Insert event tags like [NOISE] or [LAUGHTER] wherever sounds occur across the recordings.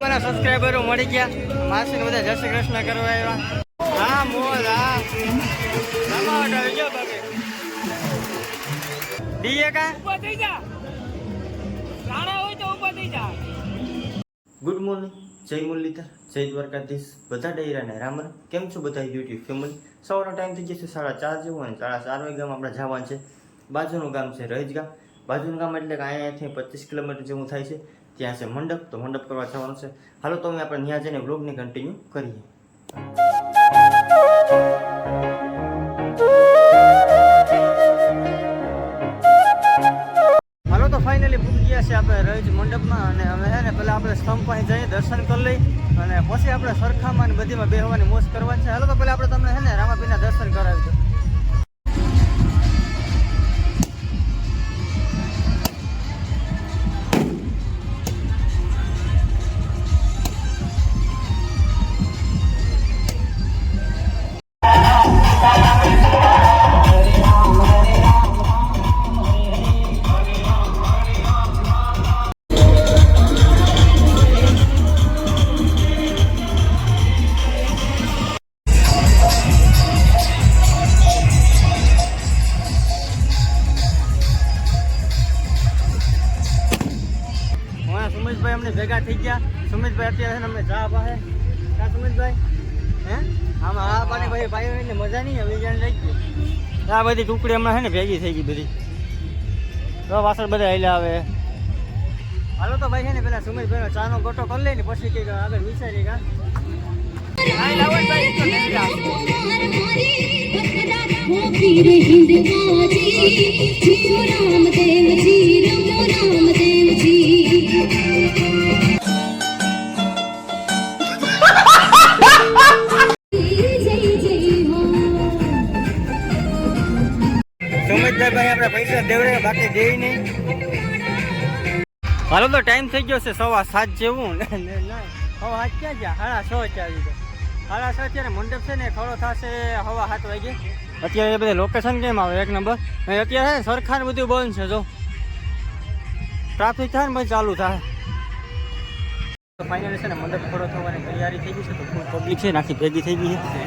મારા સબસ્ક્રાઈબરો મળી ગયા. માસીને બધા જય શ્રી કૃષ્ણ કરવા આવ્યા. હા મોલ હા. ડીએ કા? ઊભા થઈ જા. રાણા હોય તો ઊભા થઈ જા. ગુડ મોર્નિંગ જય મુરલીધર જય દ્વારકાધીશ. બધા ડૈરાને રામર કેમ છો બધા યુટ્યુબ ફેમિલી સવારનો ટાઈમ થઈ જશે સાડા ચાર જેવું અને સાડા ચાર વાગ્યામાં આપણે જવાનું છે. બાજુનું ગામ છે રહીજ ગામ બાજુનું ગામ એટલે કે અહીંયાથી પચીસ કિલોમીટર જેવું થાય છે. ત્યાં છે મંડપ, તો મંડપ કરવા જવાનું છે. હાલો, તો અમે આપણે ત્યાં જઈને વ્લોગને કન્ટિન્યુ કરીએ. હાલો, તો ફાઇનલી પૂરી ગયા છે આપણે રહીજ મંડપમાં અને અમે છે ને પહેલાં આપણે સ્તંભ પાસે જઈએ, દર્શન કરી લઈ અને પછી આપણે સરખામાં ને બધીમાં બેહવાની મોજ કરવાની છે. હાલો, તો પહેલાં આપણે ભેગા થઈ ગયા. સુમિતભાઈ અત્યારે અમે ચા પાસે કા સુમિતભાઈ? હે? આમાં આ પાણી ભાઈ ભાઈ એટલે મજા નહીં આવી જાણે લઈ ગયું. આ બધી ટુકડી હમણાં છે ને ભેગી થઈ ગઈ બધી. તો વાસણ બધા હેલા આવે. હાલો તો ભાઈ છે ને પેલા સુમિતભાઈનો ચાનો ગોટો કરી લઈને પછી કઈ આગળ વિચારી કા આઈ ભાઈ આપણે પૈસા દેવડે બાકી દેવી નહીં. હાલો તો ટાઈમ થઈ ગયો છે સવા સાત જેવું. [LAUGHS] હવા સાત ક્યાં ગયા? સાડા છ ચાલી ગયા. સાડા છ અત્યારે મંડપ છે ને ખડો થશે હવા સાત વાગે. અત્યારે બધા લોકેશન કેમ આવે? એક નંબર. અત્યારે સરખાર સરખા બધું બંધ છે જો. ટ્રાફિક થાય ને પછી ચાલુ થાય. ફાઇનલી છે ને મંડપ ખડો થવાની તૈયારી થઈ ગઈ છે તો ફૂલ પબ્લિક છે નાખી ભેગી થઈ ગઈ છે.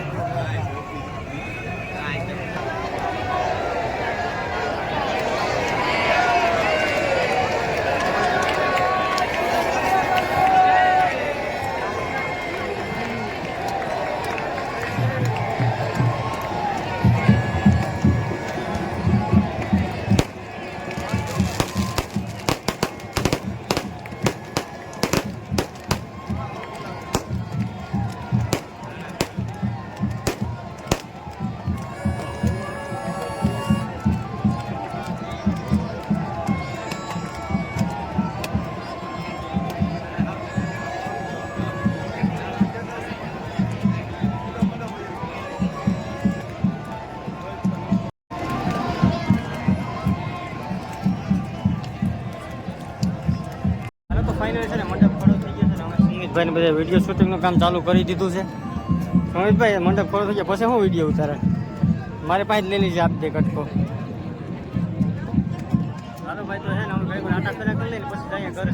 ફાઇનલી છે ને, મંડપ ખડો થઈ ગયો છે ને સુમિતભાઈને બધા વીડિયો શૂટિંગનું કામ ચાલુ કરી દીધું છે. સુમિતભાઈ મંડપ ખડો થઈ ગયો. પછી હું વીડિયો ઉતારે? મારે પાસે લઈ લીધી આપ દે કટકો. હાલો ભાઈ તો છે ને, અમે ભાઈ કરી લઈને પછી જઈએ ઘરે.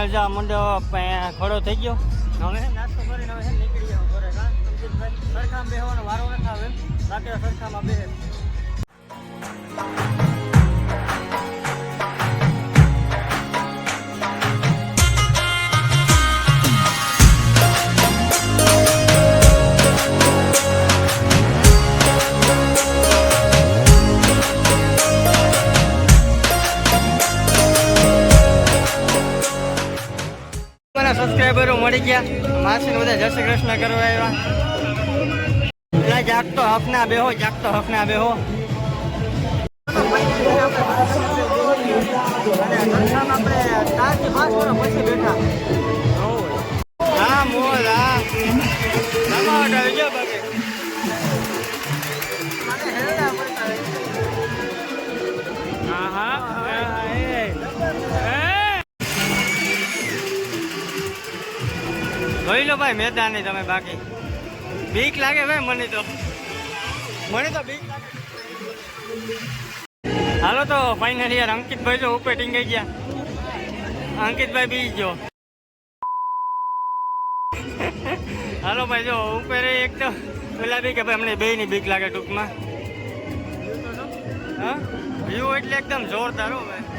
ફાઇનલ જે ખડો થઈ ગયો. હવે નાસ્તો કરીને હવે નીકળી જાવ ઘરે. સરખામાં બેહવાનો વારો નથી આવે રાત્રે સરખામાં બેહે. આવી ગયા. માસીને બધા જય શ્રી કૃષ્ણ કરવા આવ્યા. પેલા જાગતો હકના બેહો જાગતો હક હકના બેહો. હા, મોલ, હા. જોઈ લો ભાઈ મેદાન તમે બાકી. બીક લાગે ભાઈ મને તો. મને તો બીક લાગે. હાલો તો ફાઇનલ યાર અંકિતભાઈ જો ઉપર ટીંગાઈ ગયા. અંકિતભાઈ બી ગયો હાલો ભાઈ જો ઉપર એક તો પેલા બી કે ભાઈ અમને બે ની બીક લાગે ટૂંકમાં. હા? વ્યૂ એટલે એકદમ જોરદાર હો ભાઈ.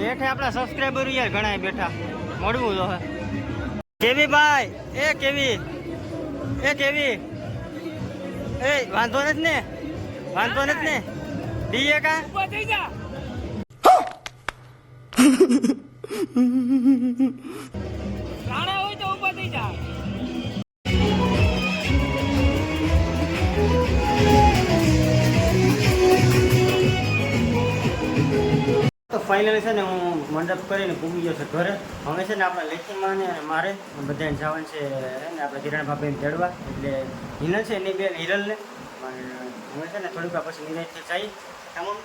હેઠે આપણા સબસ્ક્રાઈબર યાર ઘણા બેઠા. મળવું તો કેવી ભાઈ? એ કેવી? એ કેવી? એ, વાંધો નથી ને? વાંધો નથી ને? ડીએ કા? રાણા હોય તો ઊભા થઈ જા. ફાઇનલી છે ને હું મંડપ કરીને પૂગી ગયો છે ઘરે. હવે છે ને આપણે લેખીમાં ને મારે બધાને જવાનું છે ને આપણે કિરણ ભાભીને તેડવા. એટલે હિનલ છે એની બેન હિરલને. હવે છે ને થોડીક પછી નિરાયતથી જઈ તમામ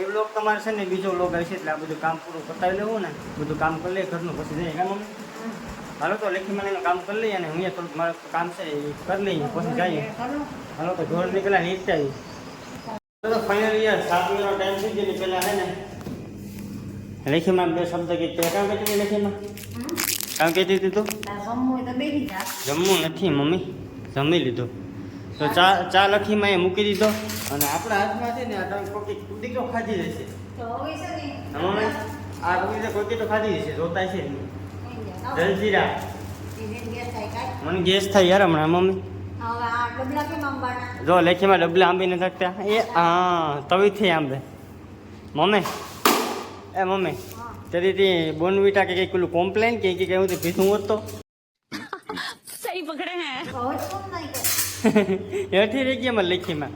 એ બ્લોગ તમારે છે ને બીજો બ્લોગ છે એટલે આ બધું કામ પૂરું પતાવી લેવું ને. બધું કામ કરી લઈએ, ઘરનું પછી જઈએ. કામ હાલો તો લેખીમાં એનું કામ કરી લઈએ અને હું થોડુંક મારું કામ છે એ કરી લઈએ, પછી જઈએ. હાલો તો ઘર નીકળ્યા નીકળી આવી. તો ફાઇનલી યર સાત મિનિટનો ટાઈમ થઈ ગયો પહેલા હે ને લેખીમાં બે શબ્દ કે તે કામ કહેતી લેખીમાં? કામ કહેતી હતી તું? જમવું નથી મમ્મી જમી લીધું. તો ચા ચા લખીમાં એ મૂકી દીધો. અને આપણા હાથમાં છે ને આ તમે કોઈ કુદી તો ખાધી રહેશે મમ્મી આ કુદી કોઈ તો ખાધી રહેશે જોતા છે જલજીરા. મને ગેસ થાય યાર હમણાં મમ્મી. જો લેખીમાં ડબલા આંબી નથી શકતા એ હા તવીથી આંબે. મમ્મી એ મમ્મી તેથી તે બોનવીટા કે કંઈક પેલું કોમ્પ્લેન કે કંઈક એવું ભીસું હોત તો? એથી રહી ગયા મારે લેખીમાં.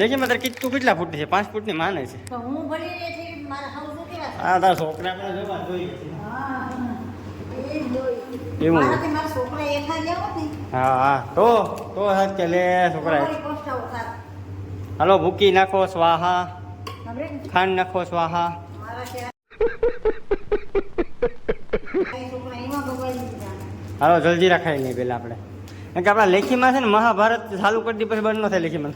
લેખીમાં તારે કેટલું કેટલા ફૂટ છે? પાંચ ફૂટની માને છે. હા તારા છોકરા પણ જોવા જોઈ એવું. હા હા. તો તો હાથ કે લે છોકરા હાલો ભૂકી નાખો સ્વાહા. ખાંડ નાખો સ્વાહા. હાલો જલજીરા ખાઈ નહીં પેલા આપણે. કારણ કે આપણા લેખીમાં છે ને મહાભારત ચાલુ કરી દી પછી બંધ ન થાય લેખીમાં.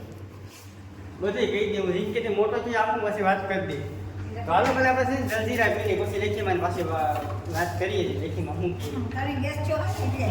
બધી કહી દેવું છે કે મોટો થી આપણું પછી વાત કરી દે. તો હાલો પેલા આપણે છે ને જલજીરા પીને પછી લેખીમાં પાછી વા- વાત કરીએ લેખીમાં ગેસ કહીએ.